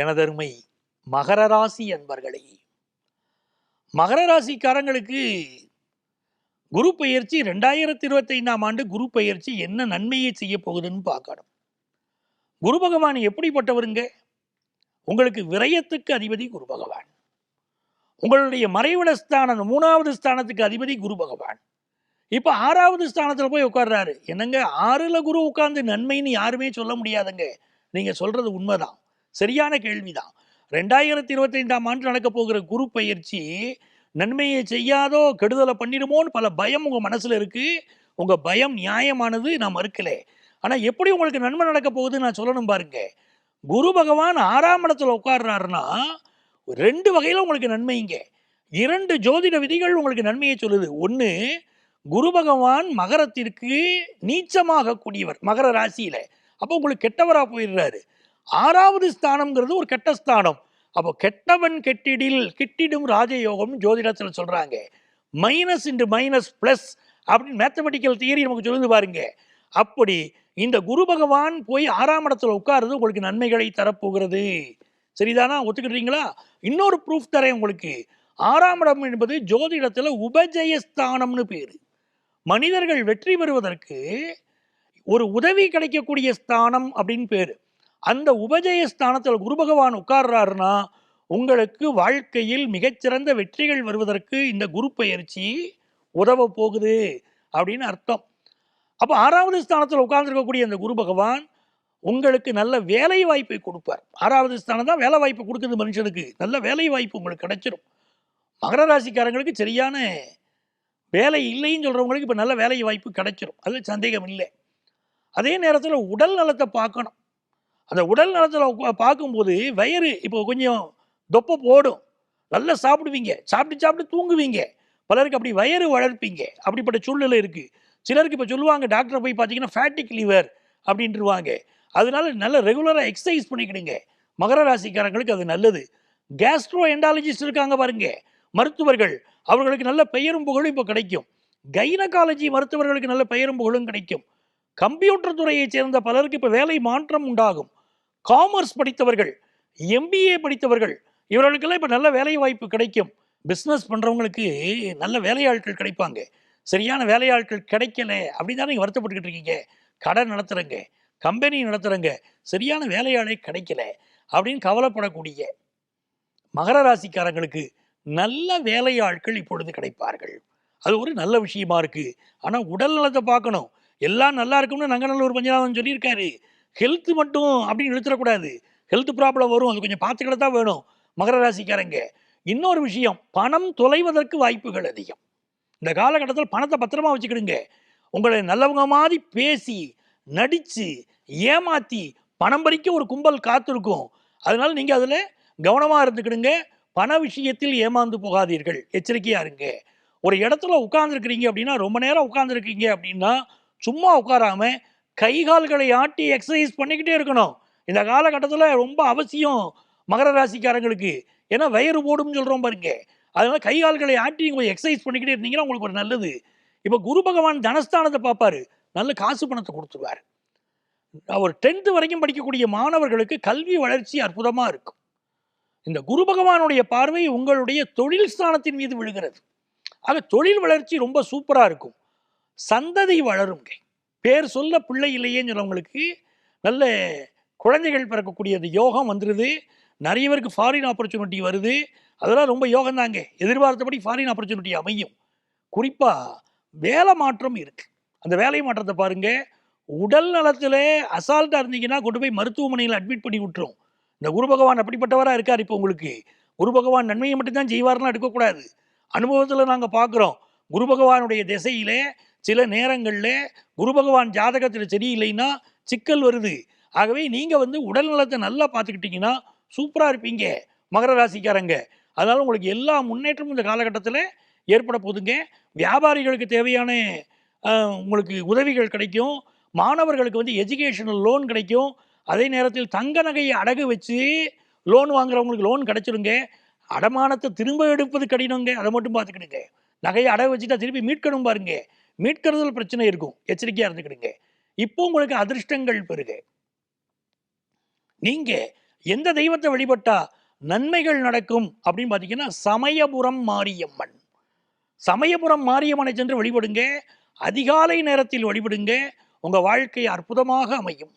எனதருமை மகர ராசி அன்பர்களே மகர ராசிக்காரங்களுக்கு குரு பயிற்சி ரெண்டாயிரத்தி இருபத்தைந்தாம் ஆண்டு குரு பயிற்சி என்ன நன்மையை செய்ய போகுதுன்னு பார்க்கணும். குரு பகவான் எப்படிப்பட்டவருங்க? உங்களுக்கு விரயத்துக்கு அதிபதி குரு பகவான். உங்களுடைய மறைவிட ஸ்தானம் மூணாவது ஸ்தானத்துக்கு அதிபதி குரு பகவான். இப்போ ஆறாவது ஸ்தானத்தில் போய் உட்கார்றாரு. என்னங்க? ஆறுல குரு உட்கார்ந்து நன்மைன்னு யாருமே சொல்ல முடியாதுங்க. நீங்கள் சொல்றது உண்மைதான். சரியான கேள்விதான். ரெண்டாயிரத்தி இருபத்தைந்தாம் ஆண்டு நடக்க போகிற குரு பயிற்சி நன்மையை செய்யாதோ கெடுதலை பண்ணிடுமோன்னு பல பயம் உங்கள் மனசில் இருக்குது உங்கள் பயம் நியாயமானது நான் மறுக்கலை. ஆனால் எப்படி உங்களுக்கு நன்மை நடக்க போகுதுன்னு நான் சொல்லணும் பாருங்க. குரு பகவான் ஆறாம் இடத்துல உட்கார்றாருன்னா ரெண்டு வகையில் உங்களுக்கு நன்மைங்க இரண்டு ஜோதிட விதிகள் உங்களுக்கு நன்மையை சொல்லுது. ஒன்று குரு பகவான் மகரத்திற்கு நீச்சமாக கூடியவர் மகர ராசியில். அப்போ உங்களுக்கு கெட்டவராக போயிடுறாரு. ஆறாவது ஸ்தானம்ங்கிறது ஒரு கெட்ட ஸ்தானம். அப்போ கெட்டவன் கெட்டிடில் கிட்டிடும் ராஜயோகம் ஜோதிடத்தில் சொல்கிறாங்க மைனஸ் இன்டு மைனஸ் ப்ளஸ் அப்படின்னு மேத்தமெட்டிக்கல் தியரி நமக்கு சொல்லுது பாருங்க. அப்படி இந்த குரு பகவான் போய் ஆறாம் இடத்துல உட்காருறது உங்களுக்கு நன்மைகளை தரப்போகிறது. சரிதானா? ஒத்துக்கிட்டீங்களா? இன்னொரு ப்ரூஃப் தரேன் உங்களுக்கு. ஆறாம் இடம் என்பது ஜோதிடத்தில் உபஜயஸ்தானம்னு பேர். மனிதர்கள் வெற்றி பெறுவதற்கு ஒரு உதவி கிடைக்கக்கூடிய ஸ்தானம் அப்படின்னு பேர். அந்த உபஜய ஸ்தானத்தில் குரு பகவான் உட்கார்றாருன்னா உங்களுக்கு வாழ்க்கையில் மிகச்சிறந்த வெற்றிகள் வருவதற்கு இந்த குரு பயிற்சி உதவ போகுது அப்படின்னு அர்த்தம். அப்போ ஆறாவது ஸ்தானத்தில் உட்கார்ந்துருக்கக்கூடிய அந்த குரு பகவான் உங்களுக்கு நல்ல வேலை வாய்ப்பை கொடுப்பார். ஆறாவது ஸ்தானம் தான் வேலை வாய்ப்பு கொடுக்குது மனுஷனுக்கு. நல்ல வேலை வாய்ப்பு உங்களுக்கு கிடைச்சிரும். மகர ராசிக்காரங்களுக்கு சரியான வேலை இல்லைன்னு சொல்கிறவங்களுக்கு இப்போ நல்ல வேலை வாய்ப்பு கிடைச்சிரும். அதில் சந்தேகம் இல்லை. அதே நேரத்தில் உடல் நலத்தை பார்க்கணும். அந்த உடல் நலத்தில் பார்க்கும்போது வயிறு இப்போ கொஞ்சம் தொப்பை போடும். நல்லா சாப்பிடுவீங்க. சாப்பிட்டு சாப்பிட்டு தூங்குவீங்க. பலருக்கு அப்படி வயிறு வளர்ப்பீங்க. அப்படிப்பட்ட சூழ்நிலை இருக்குது சிலருக்கு இப்போ சொல்லுவாங்க டாக்டரை போய் பார்த்தீங்கன்னா ஃபேட்டிக் லிவர் அப்படின்ட்டுருவாங்க அதனால நல்ல ரெகுலராக எக்ஸசைஸ் பண்ணிக்கிடுங்க. மகர ராசிக்காரங்களுக்கு அது நல்லது. கேஸ்ட்ரோ எண்டாலஜிஸ்ட் இருக்காங்க பாருங்க. மருத்துவர்கள். அவர்களுக்கு நல்ல பெயரும் புகழும் இப்போ கிடைக்கும். கைனகாலஜி மருத்துவர்களுக்கு நல்ல பெயரும் புகழும் கிடைக்கும். கம்ப்யூட்டர் துறையைச் சேர்ந்த பலருக்கு இப்போ வேலை மாற்றம் உண்டாகும். காமர்ஸ் படித்தவர்கள் எம்பிஏ படித்தவர்கள் இவர்களுக்கெல்லாம் இப்போ நல்ல வேலை வாய்ப்பு கிடைக்கும். பிஸ்னஸ் பண்ணுறவங்களுக்கு நல்ல வேலையாட்கள் கிடைப்பாங்க. சரியான வேலையாட்கள் கிடைக்கல அப்படின்னு தானே நீங்கள் வருத்தப்பட்டுக்கிட்டு இருக்கீங்க? கடை நடத்துகிறங்க கம்பெனி நடத்துகிறங்க சரியான வேலையாளே கிடைக்கல அப்படின்னு கவலைப்படக்கூடிய மகர ராசிக்காரங்களுக்கு நல்ல வேலையாட்கள் இப்பொழுது கிடைப்பார்கள். அது ஒரு நல்ல விஷயமா இருக்கு. ஆனால் உடல் நலத்தை பார்க்கணும். எல்லாம் நல்லா இருக்கும்னு நங்கநல்லூர் பஞ்சநாதன் சொல்லியிருக்காரு. ஹெல்த் மட்டும் அப்படின்னு நிறுத்திடக்கூடாது. ஹெல்த் ப்ராப்ளம் வரும். அது கொஞ்சம் பார்த்துக்கிட தான் வேணும். மகர ராசிக்காரங்க இன்னொரு விஷயம் பணம் தொலைவதற்கு வாய்ப்புகள் அதிகம். இந்த காலகட்டத்தில் பணத்தை பத்திரமா வச்சுக்கிடுங்க. உங்களை நல்லவங்க மாதிரி பேசி நடித்து ஏமாற்றி பணம் பறிக்க ஒரு கும்பல் காத்திருக்கும். அதனால நீங்கள் அதில் கவனமாக இருந்துக்கிடுங்க. பண விஷயத்தில் ஏமாந்து போகாதீர்கள். எச்சரிக்கையாக இருங்க. ஒரு இடத்துல உட்காந்துருக்கிறீங்க அப்படின்னா ரொம்ப நேரம் உட்காந்துருக்கீங்க அப்படின்னா சும்மா உட்காராமல் கை கால்களை ஆட்டி எக்ஸசைஸ் பண்ணிக்கிட்டே இருக்கணும். இந்த காலகட்டத்தில் ரொம்ப அவசியம் மகர ராசிக்காரங்களுக்கு. ஏன்னா வயிறு போடும் சொல்கிறோம் பாருங்க. அதனால கை கால்களை ஆட்டி நீங்கள் எக்ஸசைஸ் பண்ணிக்கிட்டே இருந்தீங்கன்னா உங்களுக்கு ஒரு நல்லது. இப்போ குரு பகவான் தனஸ்தானத்தை பார்ப்பாரு. நல்ல காசு பணத்தை கொடுத்துருவார். அவர் டென்த்து வரைக்கும் படிக்கக்கூடிய மாணவர்களுக்கு கல்வி வளர்ச்சி அற்புதமாக இருக்கும். இந்த குரு பகவானுடைய பார்வை உங்களுடைய தொழில் ஸ்தானத்தின் மீது விழுகிறது. ஆக தொழில் வளர்ச்சி ரொம்ப சூப்பராக இருக்கும். சந்ததி வளருங்க. பேர் சொல்ல பிள்ளை இல்லையேன்னு சொல்றவங்களுக்கு நல்ல குழந்தைகள் பிறக்கக்கூடியது யோகம் வந்துடுது நிறைய பேருக்கு ஃபாரின் ஆப்பர்ச்சுனிட்டி வருது. அதெல்லாம் ரொம்ப யோகம் தாங்க எதிர்பார்த்தபடி ஃபாரின் ஆப்பர்ச்சுனிட்டி அமையும். குறிப்பாக வேலை மாற்றம் இருக்குது அந்த வேலை மாற்றத்தை பாருங்கள் உடல் நலத்தில் அசால்ட்டாக இருந்தீங்கன்னா கொண்டு போய் மருத்துவமனையில் அட்மிட் பண்ணி விட்டுரும். இந்த குரு பகவான் அப்படிப்பட்டவராக இருக்கார் இப்போ உங்களுக்கு. குரு பகவான் நன்மையை மட்டும்தான் செய்வார்லாம் எடுக்கக்கூடாது. அனுபவத்தில் நாங்கள் பார்க்குறோம். குரு பகவானுடைய திசையிலே சில நேரங்களில் குரு பகவான் ஜாதகத்தில் சரியில்லைன்னா சிக்கல் வருது. ஆகவே நீங்கள் வந்து உடல் நலத்தை நல்லா பார்த்துக்கிட்டிங்கன்னா சூப்பராக இருப்பீங்க மகர ராசிக்காரங்க. அதனால் உங்களுக்கு எல்லா முன்னேற்றமும் இந்த காலகட்டத்தில் ஏற்பட போதுங்க வியாபாரிகளுக்கு தேவையான உங்களுக்கு உதவிகள் கிடைக்கும். மாணவர்களுக்கு வந்து எஜுகேஷனல் லோன் கிடைக்கும். அதே நேரத்தில் தங்க நகையை அடகு வச்சு லோன் வாங்குறவங்களுக்கு லோன் கிடைச்சிருங்க. அடமானத்தை திரும்ப எடுப்பது கடினங்க. அதை மட்டும் பார்த்துக்கிடுங்க. நகையை அடகு வச்சுட்டா திருப்பி மீட்கணும் பாருங்க. மீட்கிறதுல பிரச்சனை இருக்கும். எச்சரிக்கையாக இருந்துக்கிடுங்க. இப்போ உங்களுக்கு அதிர்ஷ்டங்கள் பெருக. நீங்க எந்த தெய்வத்தை வழிபட்டா நன்மைகள் நடக்கும் அப்படின்னு பார்த்தீங்கன்னா சமயபுரம் மாரியம்மன். சமயபுரம் மாரியம்மனை சென்று வழிபடுங்க. அதிகாலை நேரத்தில் வழிபடுங்க. உங்க வாழ்க்கை அற்புதமாக அமையும்.